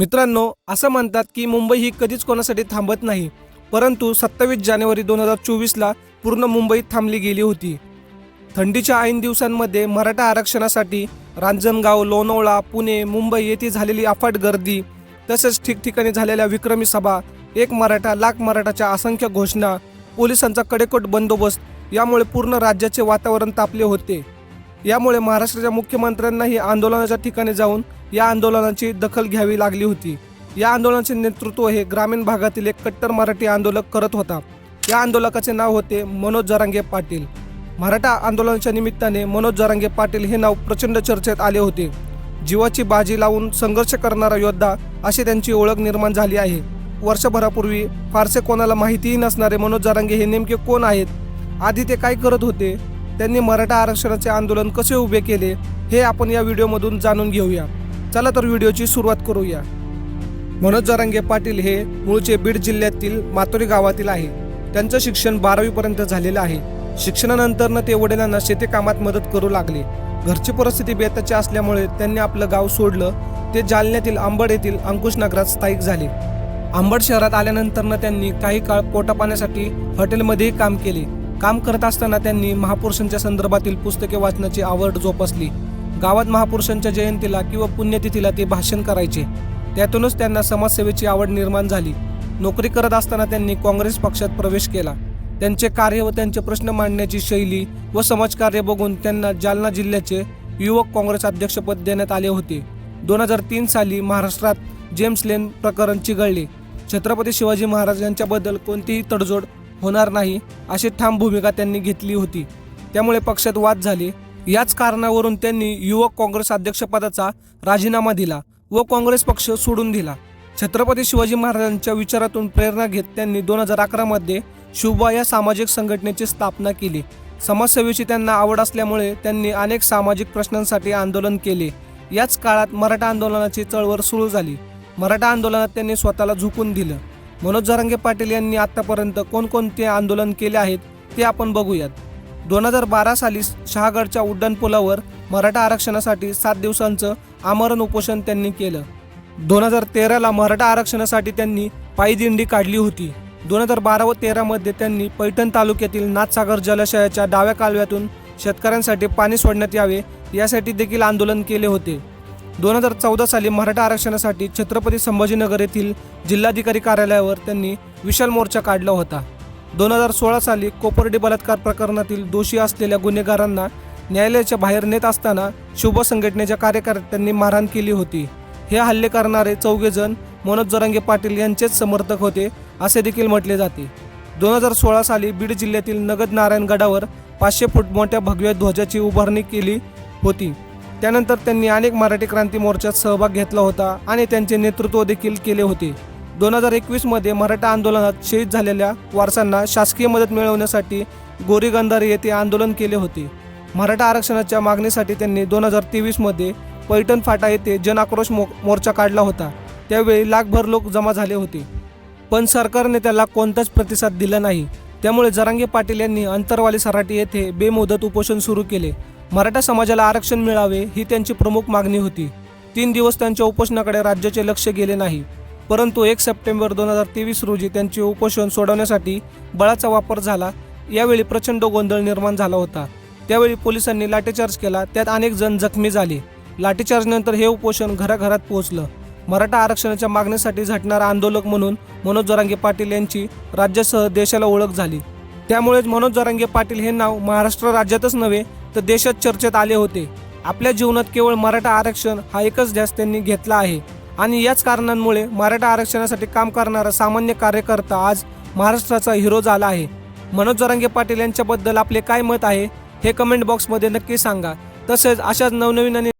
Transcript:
मित्रांनो असं म्हणतात की मुंबई ही कधीच कोणासाठी थांबत नाही परंतु सत्तावीस जानेवारी दोन हजार चोवीसला पूर्ण मुंबईत थांबली गेली होती. थंडीच्या ऐन दिवसांमध्ये मराठा आरक्षणासाठी रांजणगाव लोणावळा पुणे मुंबई येथे झालेली अफाट गर्दी तसेच ठिकठिकाणी झालेल्या विक्रमी सभा एक मराठा लाख मराठाच्या असंख्य घोषणा पोलिसांचा कडेकोट बंदोबस्त यामुळे पूर्ण राज्याचे वातावरण तापले होते. यामुळे महाराष्ट्राच्या मुख्यमंत्र्यांनाही आंदोलनाच्या ठिकाणी जाऊन या आंदोलनाची दखल घ्यावी लागली होती. या आंदोलनाचे नेतृत्व हे ग्रामीण भागातील एक कट्टर मराठी आंदोलक करत होता. या आंदोलकाचे नाव होते मनोज जरांगे पाटील. मराठा आंदोलनाच्या निमित्ताने मनोज जरांगे पाटील हे नाव प्रचंड चर्चेत आले होते. जीवाची बाजी लावून संघर्ष करणारा योद्धा अशी त्यांची ओळख निर्माण झाली आहे. वर्षभरापूर्वी फारसे कोणाला माहितीही नसणारे मनोज जरांगे हे नेमके कोण आहेत? आधी ते काय करत होते? त्यांनी मराठा आरक्षणाचे आंदोलन कसे उभे केले? हे आपण या व्हिडिओमधून जाणून घेऊया. चला तर व्हिडिओची सुरुवात करूया. मनोज जरांगे पाटील हे मूळचे बीड जिल्ह्यातील मातोरी गावातील आहे. त्यांचं शिक्षण बारावीपर्यंत झालेलं आहे. शिक्षणानंतरनं ते वडिलांना शेती कामात मदत करू लागले. घरची परिस्थिती बेताची असल्यामुळे त्यांनी आपलं गाव सोडलं. ते जालन्यातील आंबड येथील अंकुश नगरात स्थायिक झाले. आंबड शहरात आल्यानंतरनं त्यांनी काही काळ पोटापाण्यासाठी हॉटेलमध्येही काम केले. काम करत असताना त्यांनी महापुरुषांच्या संदर्भातील पुस्तके वाचण्याची आवड जोपासली. गावात महापुरुषांच्या जयंतीला किंवा पुण्यतिथीला ते भाषण करायचे. त्यातूनच त्यांना समाजसेवेची आवड निर्माण झाली. नोकरी करत असताना त्यांनी काँग्रेस पक्षात प्रवेश केला. त्यांचे कार्य व त्यांचे प्रश्न मांडण्याची शैली व समाजकार्य बघून त्यांना जालना जिल्ह्याचे युवक काँग्रेस अध्यक्षपद देण्यात आले होते. दोन हजार तीन साली महाराष्ट्रात जेम्स लेन प्रकरण चिघळले. छत्रपती शिवाजी महाराज यांच्याबद्दल कोणतीही तडजोड होणार नाही अशी ठाम भूमिका त्यांनी घेतली होती. त्यामुळे पक्षात वाद झाले याच कारणावरून त्यांनी युवक काँग्रेस अध्यक्षपदाचा राजीनामा दिला व काँग्रेस पक्ष सोडून दिला. छत्रपती शिवाजी महाराजांच्या विचारातून प्रेरणा घेत त्यांनी दोन हजार अकरामध्ये शुभा या सामाजिक संघटनेची स्थापना केली. समाजसेवेची त्यांना आवड असल्यामुळे त्यांनी अनेक सामाजिक प्रश्नांसाठी आंदोलन केले. याच काळात मराठा आंदोलनाची चळवळ सुरू झाली. मराठा आंदोलनात त्यांनी स्वतःला झुकून दिलं. मनोज जरांगे पाटील यांनी आतापर्यंत कोणकोणते आंदोलन केले आहेत ते आपण बघूयात. दोन हजार बारा साली शहागडच्या उड्डाणपुलावर मराठा आरक्षणासाठी सात दिवसांचं आमरण उपोषण त्यांनी केलं. दोन हजार तेराला मराठा आरक्षणासाठी त्यांनी पायी दिंडी काढली होती. दोन हजार बारा व तेरामध्ये त्यांनी पैठण तालुक्यातील नाथसागर जलाशयाच्या डाव्या कालव्यातून शेतकऱ्यांसाठी पाणी सोडण्यात यावे यासाठी देखील आंदोलन केले होते. दोन हजार चौदा साली मराठा आरक्षणासाठी छत्रपती संभाजीनगर येथील जिल्हाधिकारी कार्यालयावर त्यांनी विशाल मोर्चा काढला होता. दोन हजार सोळा साली कोपर्डी बलात्कार प्रकरणातील दोषी असलेल्या गुन्हेगारांना न्यायालयाच्या बाहेर नेत असताना शुभ संघटनेच्या कार्यकर्त्यांनी मारहाण केली होती. हे हल्ले करणारे चौघे जण मनोज जरांगे पाटील यांचेच समर्थक होते असे देखील म्हटले जाते. दोन हजार सोळा साली बीड जिल्ह्यातील नगद नारायण गडावर पाचशे फूट मोठ्या भगव्या ध्वजाची उभारणी केली होती. त्यानंतर त्यांनी अनेक मराठी क्रांती मोर्चात सहभाग घेतला होता आणि त्यांचे नेतृत्व देखील केले होते. दोन हजार एकवीसमध्ये मराठा आंदोलनात शहीद झालेल्या वारसांना शासकीय मदत मिळवण्यासाठी गोरीगंधारे येथे आंदोलन केले होते. मराठा आरक्षणाच्या मागणीसाठी त्यांनी दोन हजार तेवीसमध्ये पैठण फाटा येथे जनआक्रोश मो मोर्चा काढला होता. त्यावेळी लाखभर लोक जमा झाले होते. पण सरकारने त्याला कोणताच प्रतिसाद दिला नाही. त्यामुळे जरांगे पाटील यांनी अंतरवाली सराटी येथे बेमुदत उपोषण सुरू केले. मराठा समाजाला आरक्षण मिळावे ही त्यांची प्रमुख मागणी होती. तीन दिवस त्यांच्या उपोषणाकडे राज्याचे लक्ष गेले नाही. परंतु एक सप्टेंबर दोन हजार तेवीस रोजी त्यांचे उपोषण सोडवण्यासाठी बळाचा वापर झाला. यावेळी प्रचंड गोंधळ निर्माण झाला होता. त्यावेळी पोलिसांनी लाठीचार्ज केला. त्यात अनेक जण जखमी झाले. लाठीचार्जनंतर हे उपोषण घराघरात पोहोचलं. मराठा आरक्षणाच्या मागणीसाठी झटणारा आंदोलक म्हणून मनोज जरांगे पाटील यांची राज्यासह देशाला ओळख झाली. त्यामुळेच मनोज जरांगे पाटील हे नाव महाराष्ट्र राज्यातच नव्हे तर देशात चर्चेत आले होते. आपल्या जीवनात केवळ मराठा आरक्षण हा एकच ध्यास त्यांनी घेतला आहे. आणि याच कारणांमुळे मराठा आरक्षणासाठी काम करणारा सामान्य कार्यकर्ता आज महाराष्ट्राचा हिरो झाला आहे. मनोज जरांगे पाटील यांच्याबद्दल आपले काय मत आहे हे कमेंट बॉक्समध्ये नक्की सांगा. तसेच अशाच नवनवीन आणि